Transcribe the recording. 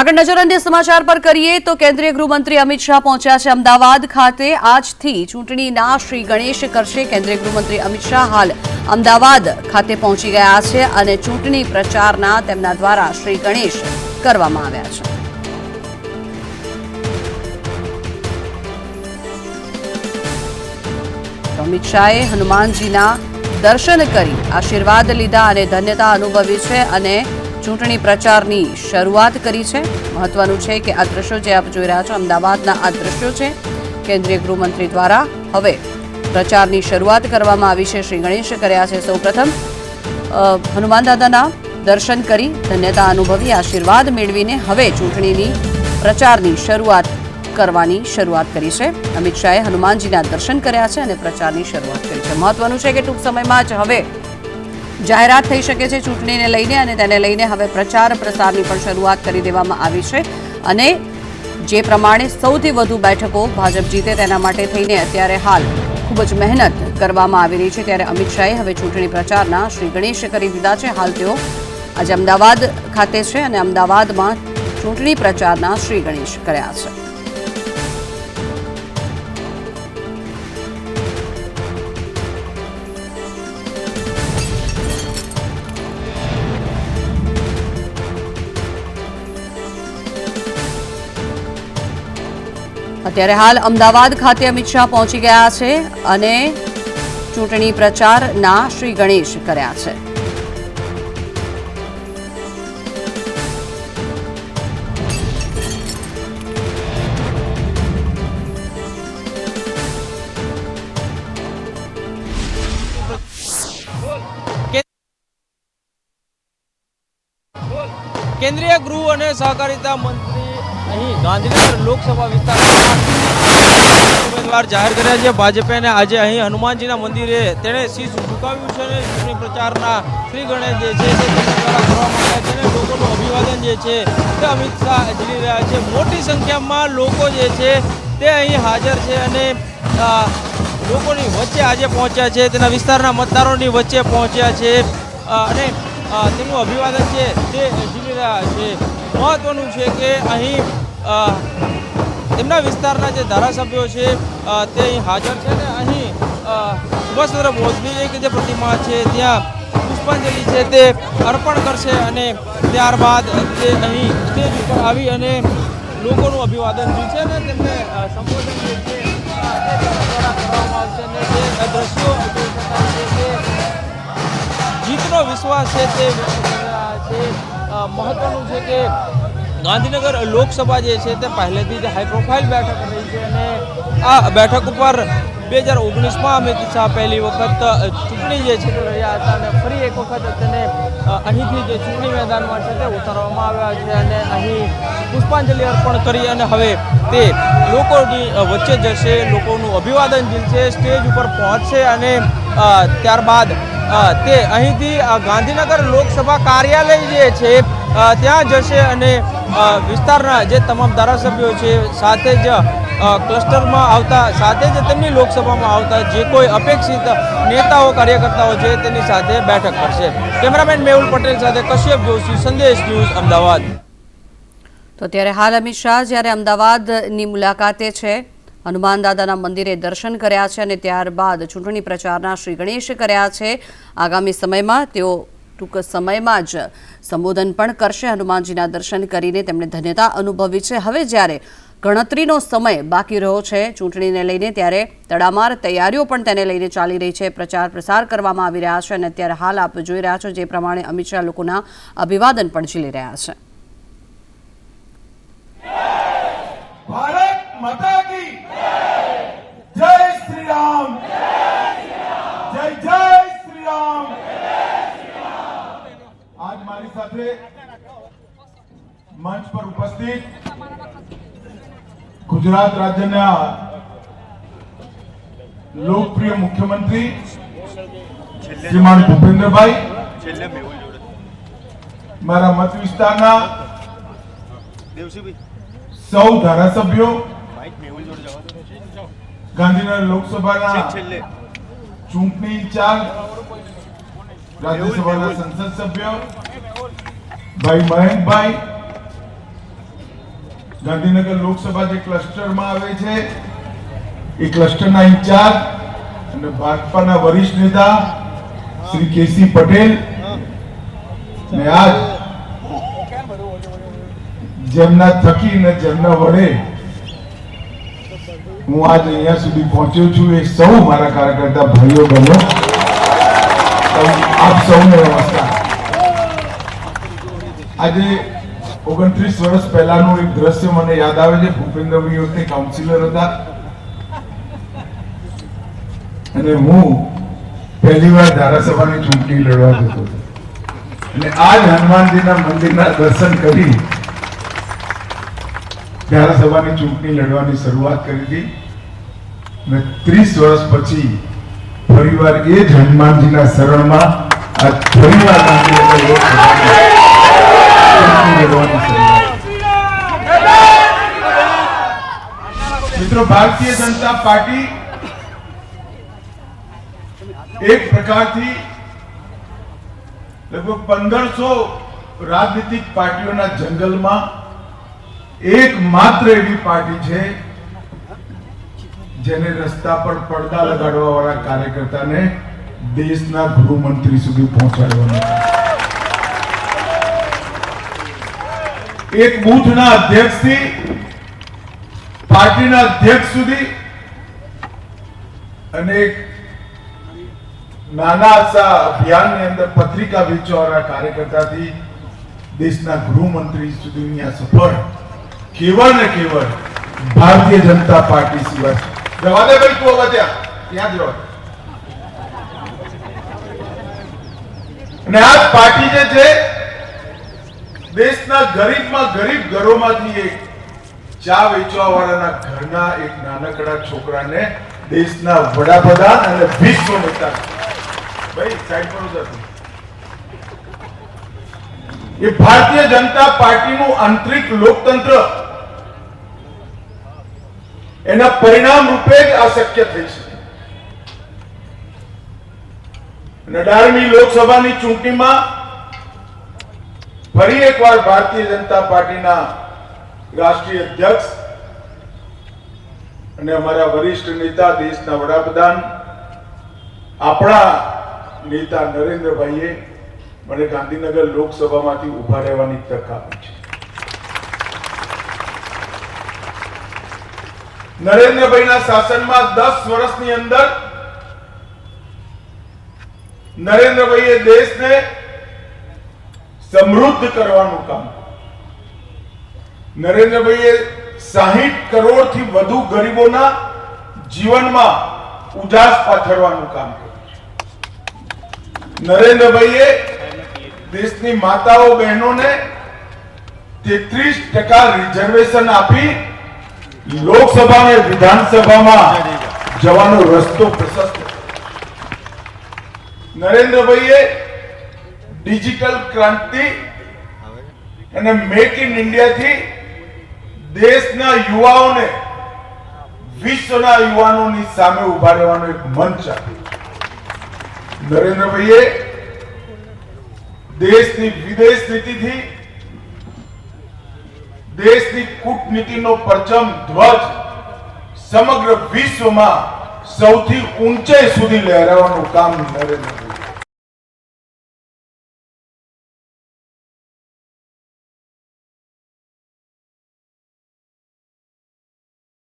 આગળ નજર અંતે સમાચાર પર કરીએ તો કેન્દ્રીય ગૃહમંત્રી અમિત શાહ પહોંચ્યા છે અમદાવાદ ખાતે. આજથી ચૂંટણીના શ્રી ગણેશ કરશે કેન્દ્રીય ગૃહમંત્રી અમિત શાહ હાલ અમદાવાદ ખાતે પહોંચી ગયા છે અને ચૂંટણી પ્રચારના તેમના દ્વારા શ્રી ગણેશ કરવામાં આવ્યા છે. અમિત શાહે હનુમાનજીના દર્શન કરી આશીર્વાદ લીધા અને ધન્યતા અનુભવી છે અને ચૂંટણી પ્રચારની શરૂઆત કરી છે. મહત્વનું છે કે આ દ્રશ્યો જે આપ જોઈ રહ્યા છો, અમદાવાદના આ દ્રશ્યો છે, કેન્દ્રીય ગૃહમંત્રી દ્વારા હવે પ્રચારની શરૂઆત કરવામાં આવી છે. શ્રી ગણેશ કર્યા છે સૌપ્રથમ. હનુમાન દાદાના દર્શન કરી ધન્યતા અનુભવી, આશીર્વાદ મેળવીને હવે ચૂંટણીની પ્રચારની શરૂઆત કરવાની શરૂઆત કરી છે. અમિત શાહે હનુમાનજીના દર્શન કર્યા છે અને પ્રચારની શરૂઆત કરી છે. મહત્વનું છે કે ટૂંક સમયમાં જ હવે જાહેરાત થઈ શકે છે ચૂંટણીને લઈને અને તેને લઈને હવે પ્રચાર પ્રસારની પણ શરૂઆત કરી દેવામાં આવી છે. અને જે પ્રમાણે સૌથી વધુ બેઠકો ભાજપ જીતે તેના માટે થઈને અત્યારે હાલ ખૂબ જ મહેનત કરવામાં આવી રહી છે. ત્યારે અમિત શાહે હવે ચૂંટણી પ્રચારના શ્રી ગણેશ કરી દીધા છે. હાલ તેઓ આજે અમદાવાદ ખાતે છે અને અમદાવાદમાં ચૂંટણી પ્રચારના શ્રી ગણેશ કર્યા છે. અત્યારે હાલ અમદાવાદ ખાતે અમિત શાહ પહોંચી ગયા છે અને ચૂંટણી પ્રચારના શ્રી ગણેશ કર્યા છે. કેન્દ્રીય ગૃહ અને સહકારિતા મંત્રી અહીં ગાંધીનગર લોકસભા વિસ્તારમાં ઉમેદવાર જાહેર કર્યા છે. ભાજપે આજે અહીં હનુમાનજીના મંદિરે તેણે શીશ ઝુકાવ્યું છે અને ચૂંટણી પ્રચારના શ્રી ગણેશ જે છે લોકોનું અભિવાદન જે છે તે અમિત શાહ ઝીલી રહ્યા છે. મોટી સંખ્યામાં લોકો જે છે તે અહીં હાજર છે અને લોકોની વચ્ચે આજે પહોંચ્યા છે. તેના વિસ્તારના મતદારોની વચ્ચે પહોંચ્યા છે અને તેનું અભિવાદન છે તે ઝીલી રહ્યા છે. મહત્વનું છે કે અહીં અ, તેમના વિસ્તારના જે ધારાસભ્યો છે તે અહીં હાજર છે ને અહીં સુભાષચંદ્ર બોઝની એક જે પ્રતિમા છે ત્યાં પુષ્પાંજલિ છે તે અર્પણ કરશે અને ત્યારબાદ તે અહીં સ્ટેજ ઉપર આવી અને લોકોનું અભિવાદન જે છે ને તેમને સંબોધન જે છે કરવામાં આવશે જે દ્રશ્યો જીતનો વિશ્વાસ છે તે છે. મહત્વનું છે કે ગાંધીનગર લોકસભા જે છે તે પહેલેથી જ હાઈ પ્રોફાઇલ બેઠક રહી છે અને આ બેઠક ઉપર બે હજાર ઓગણીસમાં અમિત શાહ પહેલી વખત ચૂંટણી જે છે તે રહ્યા હતા અને ફરી એક વખત તેને અહીંથી જે ચૂંટણી મેદાનમાં છે તે ઉતારવામાં આવ્યા છે અને અહીં પુષ્પાંજલિ અર્પણ કરી અને હવે તે લોકોની વચ્ચે જશે, લોકોનું અભિવાદન ઝીલશે, સ્ટેજ ઉપર પહોંચશે અને ત્યારબાદ તે અહીંથી ગાંધીનગર લોકસભા કાર્યાલય જે છે ત્યાં જશે અને વિસ્તારના જે તમામ ધારાસભ્યો છે, સાથે જ ક્લસ્ટરમાં આવતા, સાથે જ તેમની લોકસભામાં આવતા જે કોઈ અપેક્ષિત નેતાઓ, કાર્યકર્તાઓ છે, તેની સાથે બેઠક કરશે. કેમેરામેન મેહુલ પટેલ સાથે કશ્યપ જોશી, સંદેશ ન્યૂઝ, અમદાવાદ. તો ત્યારે હાલ અમિત શાહ જ્યારે અમદાવાદની મુલાકાતે છે, હનુમાન દાદાના મંદિરે દર્શન કર્યા છે અને ત્યારબાદ ચૂંટણી પ્રચારના શ્રી ગણેશ કર્યા છે. આગામી સમયમાં તેઓ ટૂંક સમયમાં જ સંબોધન પણ કરશે. હનુમાનજીના દર્શન કરીને તેમણે ધન્યતા અનુભવી છે. હવે જ્યારે ગણતરીનો સમય બાકી રહ્યો છે, ચૂંટણીને લઈને ત્યારે તડામાર તૈયારીઓ પણ તેને લઈને ચાલી રહી છે. પ્રચાર પ્રસાર કરવામાં આવી રહ્યા છે અને અત્યારે હાલ આપ જોઈ રહ્યા છો, જે પ્રમાણે અમિત શાહ લોકોના અભિવાદન પણ ઝીલી રહ્યા છે. ગુજરાત રાજ્યના લોકપ્રિય મુખ્યમંત્રી શ્રીમાન ભૂપેન્દ્રભાઈ, મારા મત વિસ્તારના સૌ ધારાસભ્યો, ગાંધીનગર લોકસભાના ચૂંટણી ઇન્ચાર્જ, રાજ્યસભાના સંસદ સભ્ય, ભાઈ મયંકભાઈ ગાંધીનગર લોકસભા જે ક્લસ્ટરમાં આવે છે, એ ક્લસ્ટરના ઇન્ચાર્જ અને ભાજપાના વરિષ્ઠ નેતા શ્રી કેસી પટેલ ને આજ જેમના થકી ને જેમના વડે હું આજ અહીંયા સુધી પહોંચ્યો છું. એ સૌ મારા કાર્યકર્તા ભાઈઓ, બહેનો, આપ સૌને નમસ્કાર. આજે ઓગણત્રીસ વર્ષ પહેલાનું એક દ્રશ્ય મને યાદ આવે છે. ભૂપેન્દ્રભાઈ વખતે કાઉન્સિલર હતા. અને હું પહેલી વાર ધારાસભાની ચૂંટણી લડવા જતો અને જ હનુમાનજીના મંદિરના દર્શન કરી ધારાસભાની ચૂંટણી લડવાની શરૂઆત કરી હતી. અને ત્રીસ વર્ષ પછી ફરીવાર એ જ હનુમાનજીના શરણમાં આ ફરીવાર લોકસભાની ચૂંટણી લડવાની શરૂઆત મિત્રો ભારતીય જનતા પાર્ટી એક પ્રકારથી લગભગ પંદરસો રાજનીતિક પાર્ટીઓના જંગલમાં એકમાત્ર એવી પાર્ટી છે જેને રસ્તા પર પડદા લગાડવા વાળા કાર્યકર્તાને દેશના ગૃહમંત્રી સુધી પહોંચાડવાનો એક બૂથના અધ્યક્ષથી પાર્ટીના અધ્યક્ષ સુધી અને નાના અભિયાનની અંદર પત્રિકા વેચવાના કાર્યકર્તાથી દેશના ગૃહમંત્રી સુધીની આ સફળ, કેવળ ને કેવળ ભારતીય જનતા પાર્ટી સિવાય. જવા દે ભાઈ, તું ત્યાં ત્યાં જ અને આ પાર્ટી જે છે, દેશના ગરીબમાં ગરીબ ઘરોમાંથી એક ચા વેચવા વાળાના ઘરના એક નાનકડા છોકરાને દેશના વડાપ્રધાન અને વિશ્વ નેતા ભાઈ સાઈડ પર એ ભારતીય જનતા પાર્ટીનું આંતરિક લોકતંત્ર. એના પરિણામ રૂપે જ આ શક્ય થઈ છે અને અઢારમી લોકસભાની ચૂંટણીમાં ફરી એકવાર ભારતીય જનતા પાર્ટીના રાષ્ટ્રીય અધ્યક્ષ અને અમારા વરિષ્ઠ નેતા, દેશના વડાપ્રધાન, આપણા નેતા નરેન્દ્રભાઈએ મને ગાંધીનગર લોકસભામાંથી ઊભા રહેવાની તક આપી છે. નરેન્દ્રભાઈના શાસનમાં દસ વર્ષની અંદર નરેન્દ્રભાઈએ દેશને સમૃદ્ધ કરવાનું કામ નરેન્દ્રભાઈએ સાહીઠ કરોડથી વધુ ગરીબોના જીવનમાં ઉજાસ પાથરવાનું કામ કર્યું નરેન્દ્રભાઈએ દેશની માતાઓ બહેનોને તેત્રીસ ટકા રિઝર્વેશન આપી લોકસભા અને વિધાનસભામાં જવાનો રસ્તો પ્રશસ્ત નરેન્દ્રભાઈએ ડિજિટલ ક્રાંતિ અને મેક ઇન ઇન્ડિયાથી દેશના યુવાઓને, વિશ્વના યુવાનોની સામે ઊભા રહેવાનો એક મંચ આપ્યો નરેન્દ્રભાઈએ દેશની વિદેશ નીતિથી દેશની કૂટનીતિનો પરચમ ધ્વજ સમગ્ર વિશ્વમાં સૌથી ઊંચાઈ સુધી લહેરાવાનું કામ નરેન્દ્ર